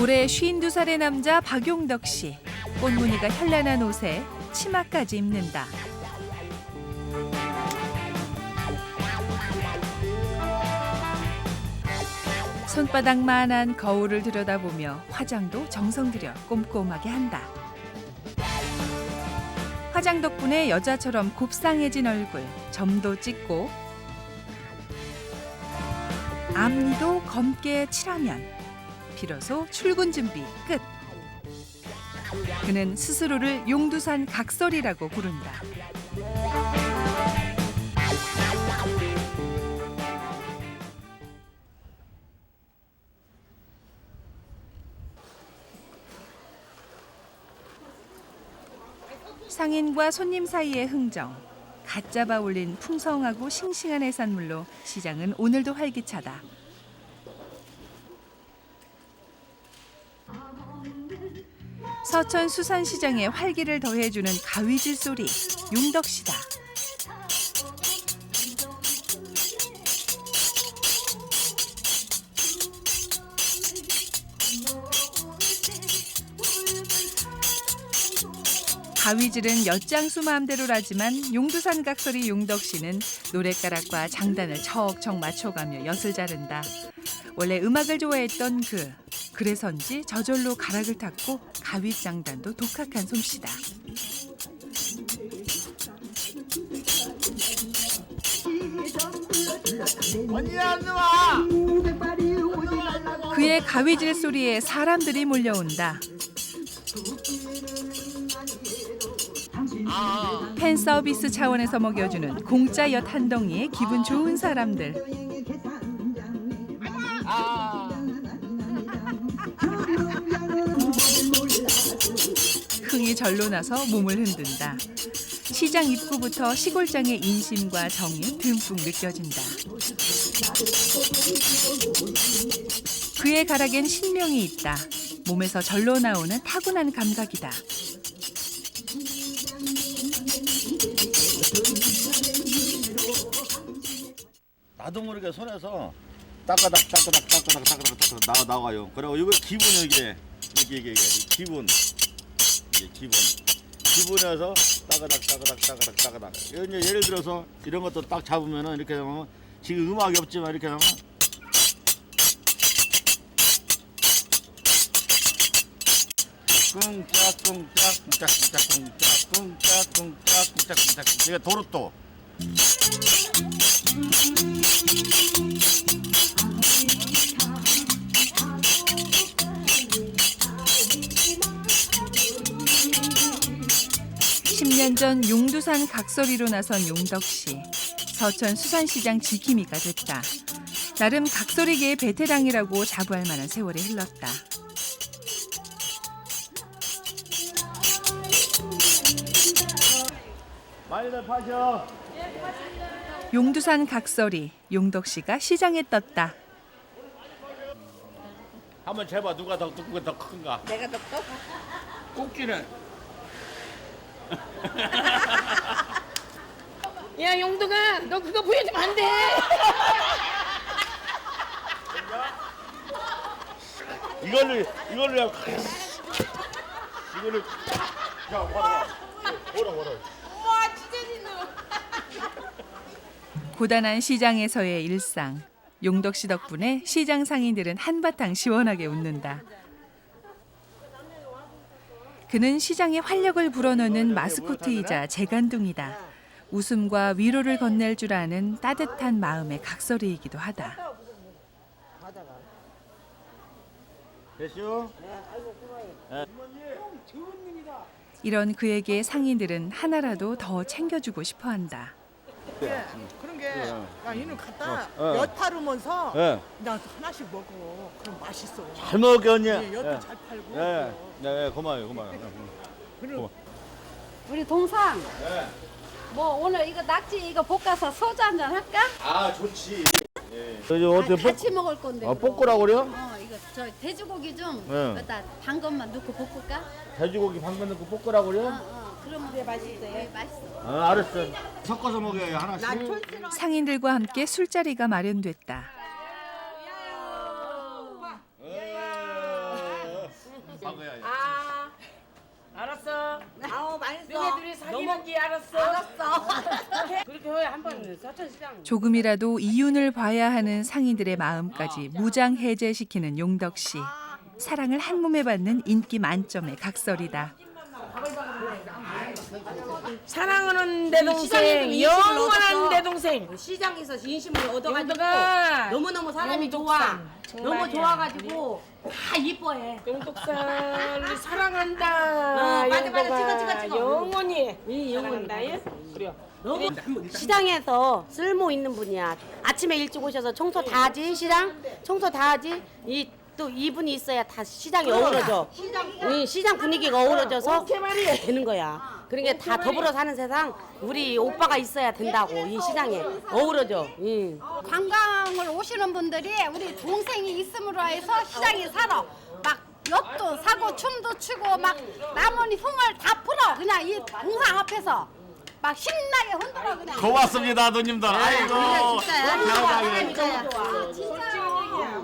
올해 52살의 남자 박용덕 씨. 꽃무늬가 현란한 옷에 치마까지 입는다. 손바닥만한 거울을 들여다보며 화장도 정성 들여 꼼꼼하게 한다. 화장 덕분에 여자처럼 곱상해진 얼굴, 점도 찍고 앞니도 검게 칠하면 비로소 출근 준비 끝. 그는 스스로를 용두산 각설이라고 부른다. 상인과 손님 사이의 흥정. 갓 잡아 올린 풍성하고 싱싱한 해산물로 시장은 오늘도 활기차다. 서천 수산시장에 활기를 더해주는 가위질 소리, 용덕시다. 가위질은 엿장수 마음대로라지만 용두산 각설이 용덕씨는 노랫가락과 장단을 척척 맞춰가며 엿을 자른다. 원래 음악을 좋아했던 그 그래서인지 저절로 가락을 탔고 가위 장단도 독학한 솜씨다. 언니 안 나와. 그의 가위질 소리에 사람들이 몰려온다. 팬 서비스 차원에서 먹여주는 공짜 엿 한 덩이에 기분 좋은 사람들. 흥이 절로 나서 몸을 흔든다. 시장 입구부터 시골장의 인심과 정이 듬뿍 느껴진다. 그의 가락엔 신명이 있다. 몸에서 절로 나오는 타고난 감각이다. 나도 모르게 손에서 따까닥 따까닥 따까닥 따까닥 따까닥 나와 나와요. 그리고 이거 기분이 이게 이게 이게 기분 기분에서 따까닥 따까닥 따까닥 따까닥. 이거 이제 예를 들어서 이런 것도 딱 잡으면은 이렇게 하면 지금 음악이 없지만 이렇게 하면 꿍짝 꿍짝 꿍짝 꿍짝 꿍짝 꿍짝 꿍짝 꿍짝 꿍짝 이게 도로또 십년전 용두산 각설이로 나선 용덕 씨. 서천 수산시장 지킴이가 됐다. 나름 각설이계의 베테랑이라고 자부할 만한 세월이 흘렀다. 많이들 파셔. 용두산 각설이 용덕 씨가 시장에 떴다. 한번 재봐 누가 더 누구가 더 큰가? 내가 더 떠? 꼭지는 야 용두가 너 그거 보여주면 안 돼. 이거를 이거를 야, 이거를 야 봐라 보라 보라 와 진짜 진우. 고단한 시장에서의 일상. 용덕 씨 덕분에 시장 상인들은 한바탕 시원하게 웃는다. 그는 시장에 활력을 불어넣는 마스코트이자 재간둥이다. 웃음과 위로를 건넬 줄 아는 따뜻한 마음의 각설이이기도 하다. 이런 그에게 상인들은 하나라도 더 챙겨주고 싶어 한다. 그런 게, 야, 얘는 갖다 어, 어. 엿 타르면서 예. 나 하나씩 먹어. 그럼 맛있어. 잘 먹게 언니. 예, 엿도 예. 잘 팔고. 예. 네, 네, 고마워요, 고마워요. 그리고 우리 동상 네. 뭐 오늘 이거 낙지 이거 볶아서 소주 한 잔 할까? 아, 좋지. 예. 저 어떻게 아니, 같이 먹을 건데 아, 이거. 볶으라고 그래요? 어 이거 저 돼지고기 좀 네. 여기다 반 것만 넣고 볶을까? 돼지고기 방금 넣고 볶으라고 어, 그래요? 어 그러면 네, 맛있어요. 네, 맛있어. 아, 알았어. 섞어서 먹어요, 하나씩. 상인들과 함께 술자리가 마련됐다. 알았어. 알았어. 그렇게 해야 한번 서천시장. 조금이라도 이윤을 봐야 하는 상인들의 마음까지 무장 해제시키는 용덕 씨. 사랑을 한 몸에 받는 인기 만점의 각설이다. 사랑하는 내 동생, 영원한 내 동생. 시장에서 인심을 얻어가지고 용덕아. 너무너무 사람이 좋아. 너무 좋아가지고 다 이뻐해. 용덕사를 사랑한다. 어, 맞아, 맞아. 찍어, 찍어. 찍어. 영원히 이 영혼이. 사랑한다. 예? 그래. 너무 시장에서 쓸모 있는 분이야. 아침에 일찍 오셔서 청소 다 하지 시장 청소 다 하지 이 또 이분이 있어야 다 시장이 어우러져. 이 시장 분위기가 어우러져서 되는 거야. 그러니까 다 더불어 사는 세상 우리 오빠가 있어야 된다고 이 시장에 어우러져. 응. 관광을 오시는 분들이 우리 동생이 있음으로 해서 시장에 살아. 막 엿도 사고 춤도 추고 막 나머니 흥을 다 풀어. 그냥 이 동상 앞에서 막 신나게 흔들어 그냥. 고맙습니다 누님들. 아이고. 감사하게.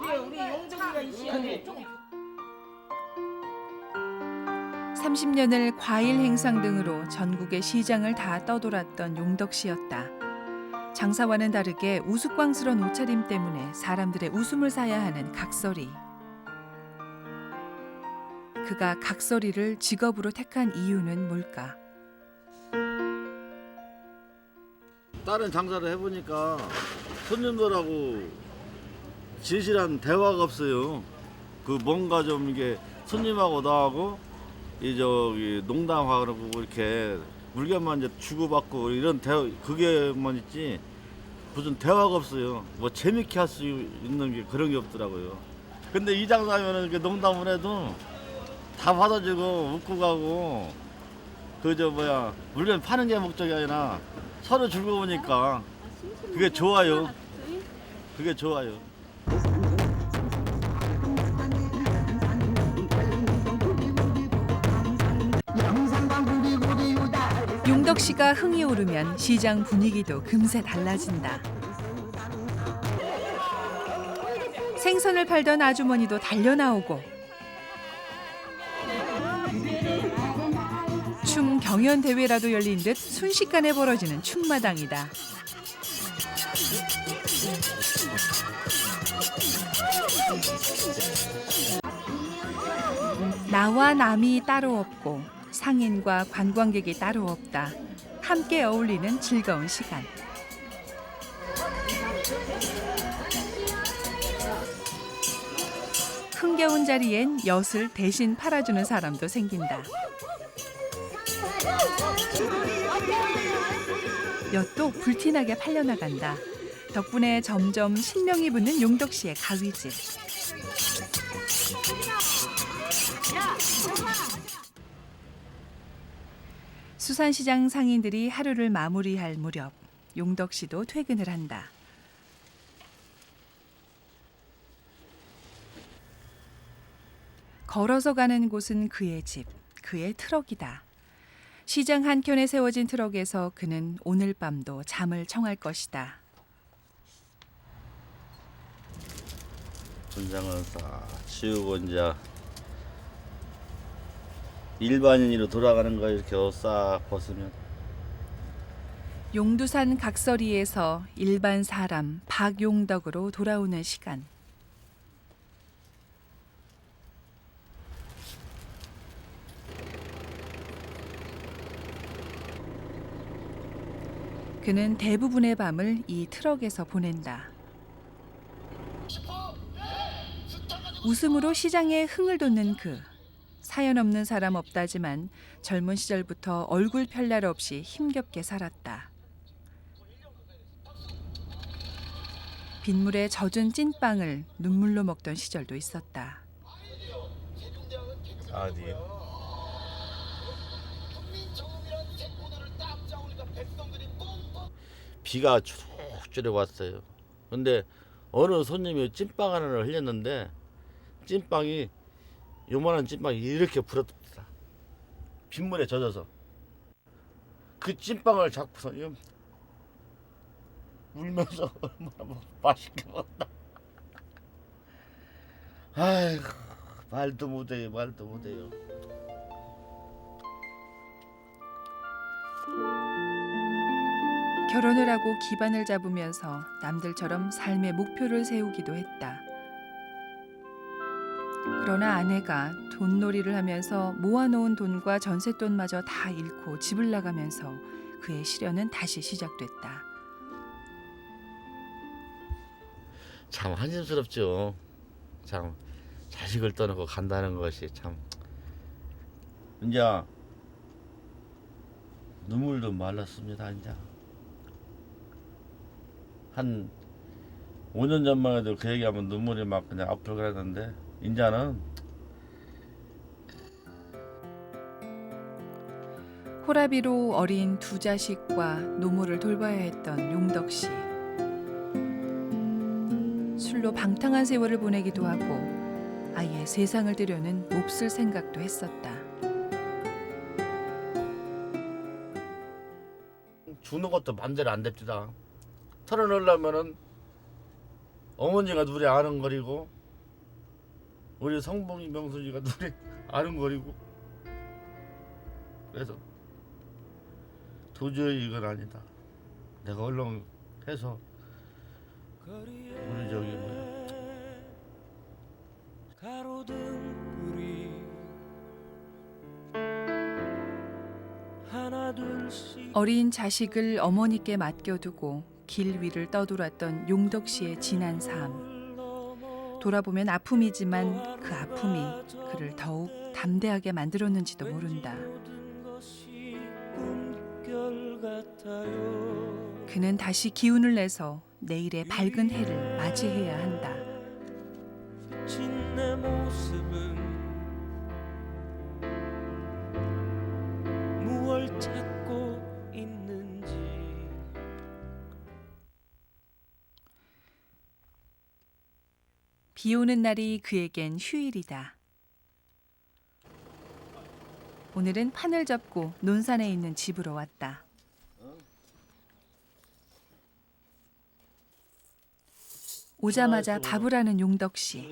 우리 우리 용덕이가 있어야 돼. 30년을 과일 행상 등으로 전국의 시장을 다 떠돌았던 용덕 씨였다. 장사와는 다르게 우스꽝스런 옷차림 때문에 사람들의 웃음을 사야 하는 각설이. 그가 각설이를 직업으로 택한 이유는 뭘까? 다른 장사를 해보니까 손님들하고 진실한 대화가 없어요. 그 뭔가 좀 이게 손님하고 나하고 이 저기 농담하고 이렇게 물건만 이제 주고받고 이런 대 그게만 있지 무슨 대화가 없어요. 뭐 재밌게 할 수 있는 게 그런 게 없더라고요. 근데 이 장사하면은 이렇게 농담을 해도 다 받아주고 웃고 가고 그 저 뭐야 물건 파는 게 목적이 아니라 서로 즐거우니까 그게 좋아요. 그게 좋아요. 용덕 씨가 흥이 오르면 시장 분위기도 금세 달라진다. 생선을 팔던 아주머니도 달려 나오고 춤 경연 대회라도 열린 듯 순식간에 벌어지는 춤마당이다. 나와 남이 따로 없고 상인과 관광객이 따로 없다. 함께 어울리는 즐거운 시간. 흥겨운 자리엔 엿을 대신 팔아주는 사람도 생긴다. 엿도 불티나게 팔려나간다. 덕분에 점점 신명이 붙는 용덕 씨의 가위질. 수산시장 상인들이 하루를 마무리할 무렵 용덕 씨도 퇴근을 한다. 걸어서 가는 곳은 그의 집, 그의 트럭이다. 시장 한켠에 세워진 트럭에서 그는 오늘 밤도 잠을 청할 것이다. 분장을 싹 치우고 이제 일반인으로 돌아가는 거 이렇게 옷싹 벗으면 용두산 각설이에서 일반 사람 박용덕으로 돌아오는 시간. 그는 대부분의 밤을 이 트럭에서 보낸다. 웃음으로 시장에 흥을 돋는 그. 사연 없는 사람 없다지만 젊은 시절부터 얼굴 별날 없이 힘겹게 살았다. 빗물에 젖은 찐빵을 눈물로 먹던 시절도 있었다. 어디 비가 주룩주룩 왔어요. 근데 어느 손님이 찐빵 하나를 흘렸는데 찐빵이 요만한 찐빵이 이렇게 불었답니다. 빗물에 젖어서 그 찐빵을 잡고서 이 울면서 얼마나 맛있게 먹었다. 아이고 말도 못해요 말도 못해요. 결혼을 하고 기반을 잡으면서 남들처럼 삶의 목표를 세우기도 했다. 그러나 아내가 돈놀이를 하면서 모아놓은 돈과 전셋돈마저 다 잃고 집을 나가면서 그의 시련은 다시 시작됐다. 참 한심스럽죠. 참 자식을 떠나고 간다는 것이 참 이제 눈물도 말랐습니다. 이제 한 5년 전만 해도 그 얘기하면 눈물이 막 그냥 앞을 그랬는데 이제는 호라비로 어린 두 자식과 노모를 돌봐야 했던 용덕 씨. 술로 방탕한 세월을 보내기도 하고 아예 세상을 들여는 몹쓸 생각도 했었다. 주는 것도 맘대로 안 됩니다. 털어놓으려면은 어머니가 눈에 아른거리고 우리 성봉이 명순이가 눈에 아른거리고 그래서 도저히 이건 아니다. 내가 얼른 해서 우리 저기 뭐야 가로등불이 하나 둘씩 어린 자식을 어머니께 맡겨두고 길 위를 떠돌았던 용덕 씨의 지난 삶. 돌아보면 아픔이지만 그 아픔이 그를 더욱 담대하게 만들었는지도 모른다. 그는 다시 기운을 내서 내일의 밝은 해를 맞이해야 한다. 비 오는 날이 그에겐 휴일이다. 오늘은 판을 접고 논산에 있는 집으로 왔다. 오자마자 밥을 하는 용덕 씨.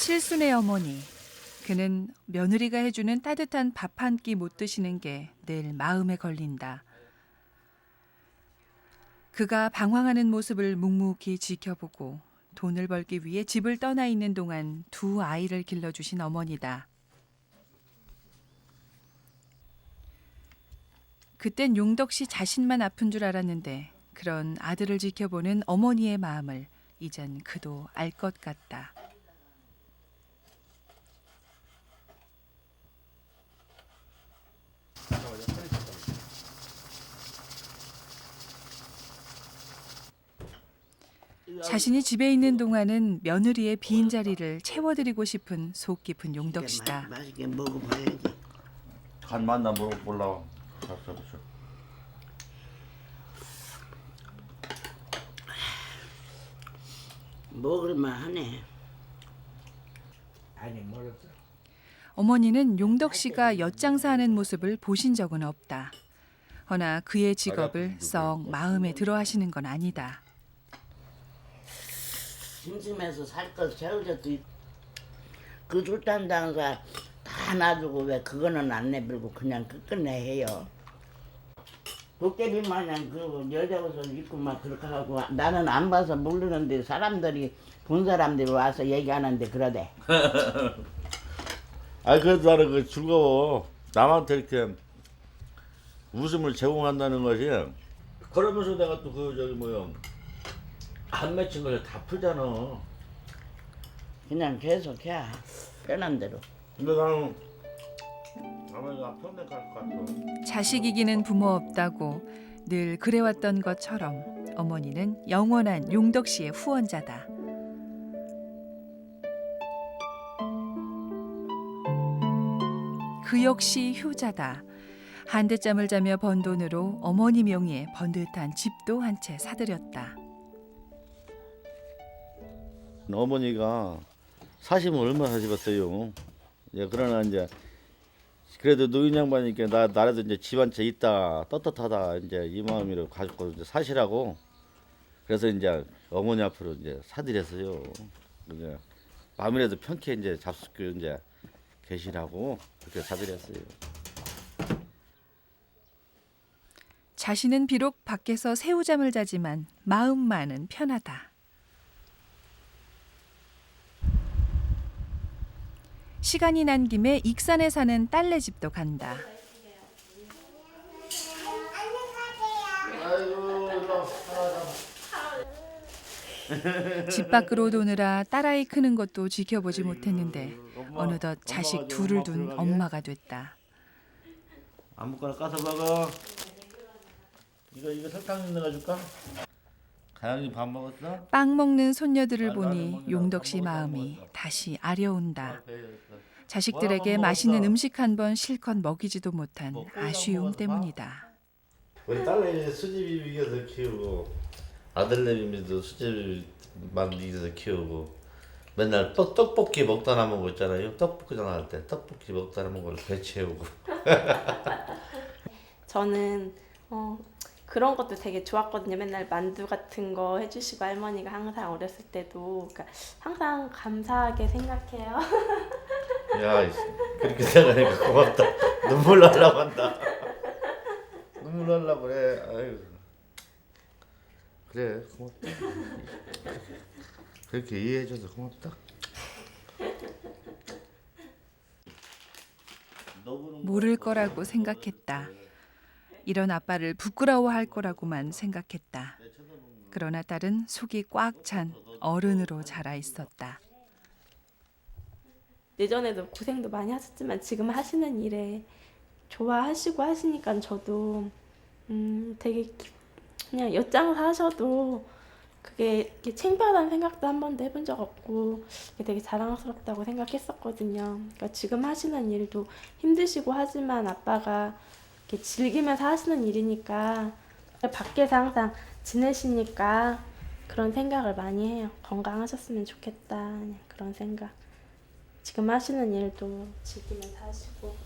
칠순의 어머니. 그는 며느리가 해주는 따뜻한 밥 한 끼 못 드시는 게 늘 마음에 걸린다. 그가 방황하는 모습을 묵묵히 지켜보고 돈을 벌기 위해 집을 떠나 있는 동안 두 아이를 길러주신 어머니다. 그땐 용덕 씨 자신만 아픈 줄 알았는데 그런 아들을 지켜보는 어머니의 마음을 이젠 그도 알 것 같다. 자신이 집에 있는 동안은 며느리의 빈 자리를 채워드리고 싶은 속 깊은 용덕 씨다. 맛있게 먹어봐야지 간 만나 먹어보려고. 잡숴 보죠. 먹을만 하네 어머니는 용덕 씨가 엿장사하는 모습을 보신 적은 없다. 허나 그의 직업을 썩 마음에 들어 하시는 건 아니다. 심심해서 살것 채워줬도 그 줄단 장사 다 놔두고 왜 그거는 안 내밀고 그냥 끝끝내 해요. 도깨비 마냥 그 여자 옷을 입고 막 그렇게 하고 나는 안 봐서 모르는데 사람들이 본 사람들이 와서 얘기하는데 그러대. 아 그래도 나는 그 즐거워. 남한테 이렇게 웃음을 제공한다는 것이. 그러면서 내가 또 그 저기 뭐야 안 맺힌 것을 다 풀잖아. 그냥 계속 해 편한 대로 근데 나는 아마 평생 갈것 같아. 자식 이기는 부모 없다고 늘 그래왔던 것처럼 어머니는 영원한 용덕 씨의 후원자다. 그 역시 효자다. 한대짬을 자며 번 돈으로 어머니 명의의 번듯한 집도 한 채 사들였다. 어머니가 사시면 얼마 사시겠어요. 예, 그러나 이제 그래도 노인 양반이니까 나 나라도 이제 집한채 있다 떳떳하다 이제 이 마음으로 가지고 이제 사시라고 그래서 이제 어머니 앞으로 이제 사드렸어요. 이제 마음이라도 편케 이제 잡수고 이제 계시라고 그렇게 사드렸어요. 자신은 비록 밖에서 새우잠을 자지만 마음만은 편하다. 시간이 난 김에 익산에 사는 딸네 집도 간다. 집 밖으로 도느라 딸아이 크는 것도 지켜보지 못했는데 어느덧 자식 둘을 둔 엄마가 됐다. 아무거나 까서 먹어. 이거 이거 설탕 넣어 줄까? 가영이 밥 먹었어? 빵 먹는 손녀들을 보니 용덕 씨 마음이 다시 아려온다. 자식들에게 맛있는 음식 한 번 실컷 먹이지도 못한 아쉬움 때문이다. 우리 딸내미 수제비 먹여서 키우고 아들내미도 수제비만 먹여서 키우고 맨날 떡, 떡볶이 먹다 남은 거 있잖아요 떡볶이장 할때 떡볶이 먹다 남은 걸 배 채우고 저는 어, 그런 것도 되게 좋았거든요. 맨날 만두 같은 거 해주시고 할머니가 항상 어렸을 때도. 그러니까 항상 감사하게 생각해요. 야 그렇게 생각하니까 고맙다. 눈물 날라고 한다. 눈물 날라고 그래. 아유. 그래 고맙다. 그렇게 이해해줘서 고맙다. 모를 거라고 생각했다. 이런 아빠를 부끄러워할 거라고만 생각했다. 그러나 딸은 속이 꽉 찬 어른으로 자라 있었다. 예전에도 고생도 많이 하셨지만 지금 하시는 일에 좋아하시고 하시니까 저도 음 되게 기- 그냥 엿장 사셔도 그게 이렇게 창피하다는 생각도 한 번도 해본 적 없고 되게 자랑스럽다고 생각했었거든요. 그러니까 지금 하시는 일도 힘드시고 하지만 아빠가 이렇게 즐기면서 하시는 일이니까 밖에서 항상 지내시니까 그런 생각을 많이 해요. 건강하셨으면 좋겠다. 그런 생각. 지금 하시는 일도 즐기면서 하시고.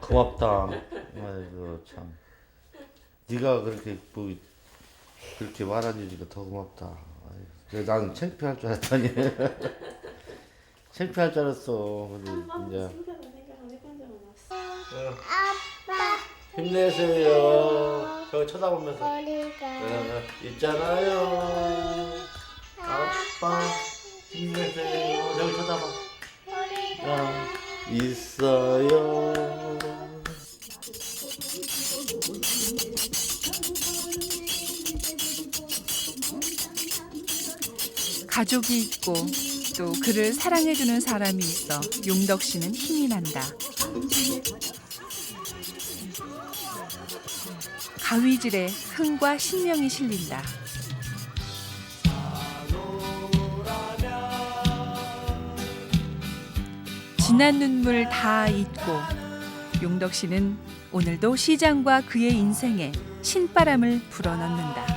고맙다. 아이고 참. 네가 그렇게 뭐 그렇게 말하니까 더 고맙다. 그래, 난 창피할 줄 알았더니. 창피할 줄 알았어. 근데 한 번도 이제. 창피하다는 생각을 해본 적은 없어. 힘내세요. 저기 쳐다보면서. 어, 있잖아요. 아빠 힘내세요. 저기 쳐다봐. 어, 있어요. 가족이 있고 또 그를 사랑해주는 사람이 있어 용덕 씨는 힘이 난다. 가위질에 흥과 신명이 실린다. 진한 눈물 다 잊고 용덕 씨는 오늘도 시장과 그의 인생에 신바람을 불어넣는다.